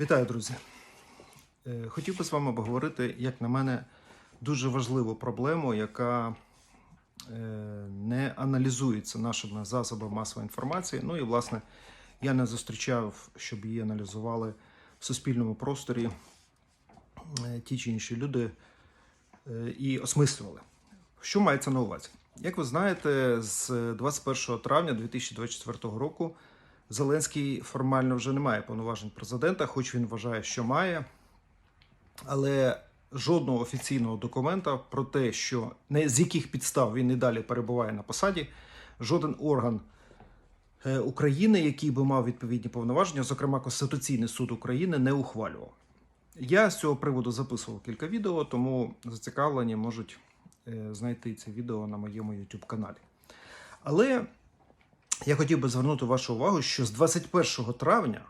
Вітаю, друзі. Е, Хотів би з вами обговорити, як на мене, дуже важливу проблему, яка е, не аналізується нашими засобами масової інформації. Ну і, власне, я не зустрічав, щоб її аналізували в суспільному просторі е, ті чи інші люди і осмислювали. Що мається на увазі? Як ви знаєте, з 21 травня 2024 року Зеленський формально вже не має повноважень президента, хоч він вважає, що має. Але жодного офіційного документа про те, що не з яких підстав він і далі перебуває на посаді, жоден орган е, України, який би мав відповідні повноваження, зокрема Конституційний суд України, не ухвалював. Я з цього приводу записував кілька відео, тому зацікавлені можуть е, знайти це відео на моєму YouTube каналі. Але я хотів би звернути вашу увагу, що з 21 травня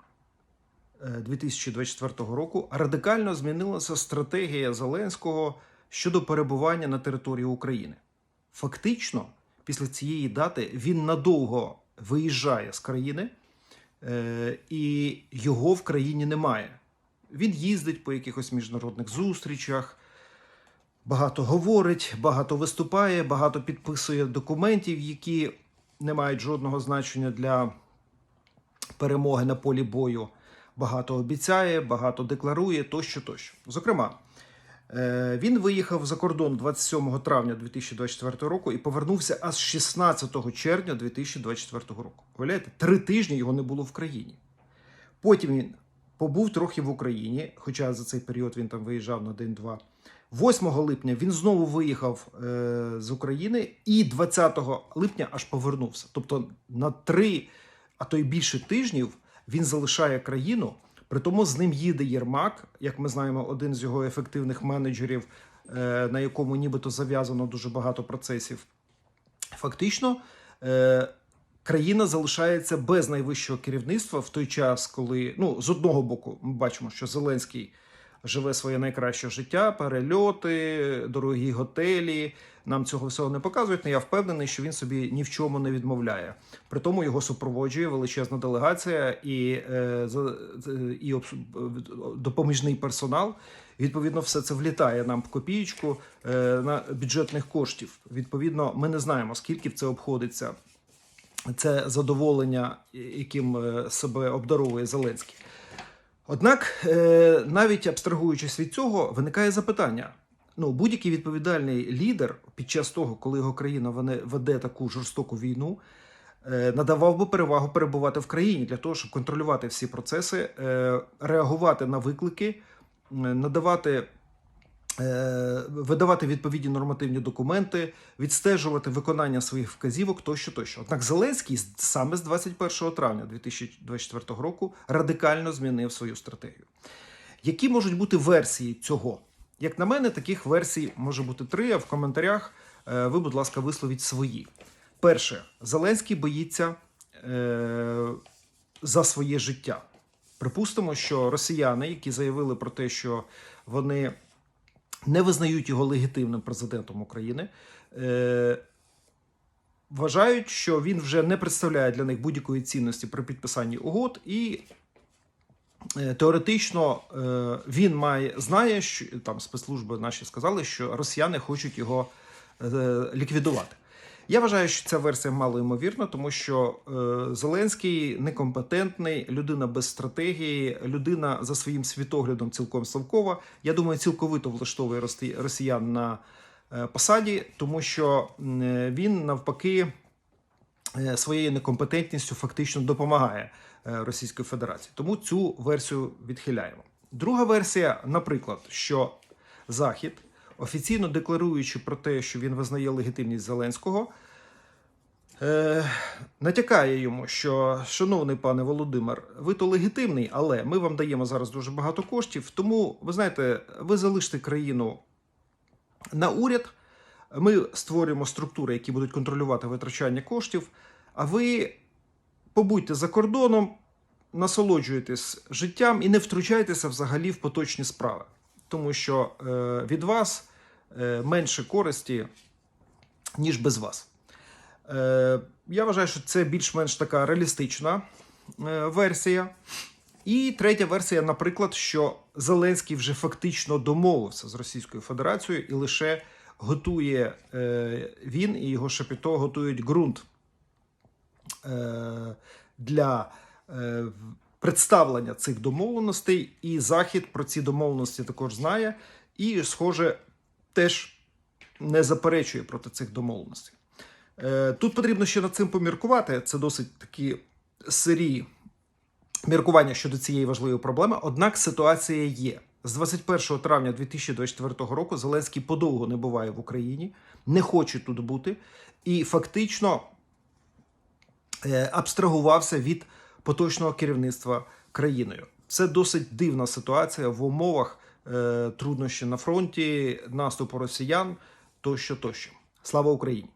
е, 2024 року радикально змінилася стратегія Зеленського щодо перебування на території України. Фактично, після цієї дати він надовго виїжджає з країни, е, і його в країні немає. Він їздить по якихось міжнародних зустрічах, багато говорить, багато виступає, багато підписує документів, які не мають жодного значення для перемоги на полі бою. Багато обіцяє, багато декларує, тощо, тощо. Зокрема, е, він виїхав за кордон 27 травня 2024 року і повернувся аж 16 червня 2024 року. Уявляєте, три тижні його не було в країні. Потім він побув трохи в Україні, хоча за цей період він там виїжджав на день-два. 8 липня він знову виїхав е, з України і 20 липня аж повернувся. Тобто на три, а то й більше тижнів він залишає країну. При тому з ним їде Єрмак, як ми знаємо, один з його ефективних менеджерів, е, на якому нібито зав'язано дуже багато процесів. Фактично, е, країна залишається без найвищого керівництва в той час, коли ну з одного боку ми бачимо, що Зеленський живе своє найкраще життя, перельоти, дорогі готелі. Нам цього всього не показують. але я впевнений, що він собі ні в чому не відмовляє. При тому його супроводжує величезна делегація і, е, і обс- допоміжний персонал. Відповідно, все це влітає нам в копієчку е, на бюджетних коштів. Відповідно, ми не знаємо, скільки в це обходиться. Це задоволення, яким е, себе обдаровує Зеленський. Однак, е, навіть абстрагуючись від цього, виникає запитання: ну, будь-який відповідальний лідер під час того, коли його країна веде таку жорстоку війну, е, надавав би перевагу перебувати в країні для того, щоб контролювати всі процеси, е, реагувати на виклики, надавати. Е, Видавати відповідні нормативні документи, відстежувати виконання своїх вказівок тощо, тощо. Однак Зеленський саме з 21 травня 2024 року радикально змінив свою стратегію. Які можуть бути версії цього? Як на мене, таких версій може бути три. А в коментарях е, ви, будь ласка, висловіть свої. Перше, Зеленський боїться е, за своє життя. Припустимо, що росіяни, які заявили про те, що вони не визнають його легітимним президентом України, е, вважають, що він вже не представляє для них будь-якої цінності при підписанні угод, і е, теоретично е, він має знає, що там спецслужби наші сказали, що росіяни хочуть його е, ліквідувати. Я вважаю, що ця версія мало ймовірна, тому що е, Зеленський некомпетентний, людина без стратегії, людина за своїм світоглядом цілком совкова. Я думаю, цілковито влаштовує росіян на е, посаді, тому що е, він навпаки е, своєю некомпетентністю фактично допомагає е, Російської Федерації. Тому цю версію відхиляємо. Друга версія, наприклад, що Захід, офіційно декларуючи про те, що він визнає легітимність Зеленського, е, натякає йому, що, шановний пане Володимир, ви то легітимний, але ми вам даємо зараз дуже багато коштів. Тому, ви знаєте, ви залиште країну на уряд. Ми створюємо структури, які будуть контролювати витрачання коштів. А ви побудьте за кордоном, насолоджуйтесь життям і не втручайтеся взагалі в поточні справи, тому що е, від вас менше користі, ніж без вас. Е, я вважаю, що це більш-менш така реалістична е, версія. І третя версія, наприклад, що Зеленський вже фактично домовився з Російською Федерацією і лише готує е, він і його шапіто готують ґрунт е, для е, представлення цих домовленостей, і Захід про ці домовленості також знає, і, схоже, теж не заперечує проти цих домовленостей. Е, Тут потрібно ще над цим поміркувати. Це досить такі сирі міркування щодо цієї важливої проблеми. Однак ситуація є. З 21 травня 2024 року Зеленський подовго не буває в Україні, не хоче тут бути, і фактично е, абстрагувався від поточного керівництва країною. Це досить дивна ситуація в умовах труднощі на фронті, наступу росіян тощо тощо. Слава Україні!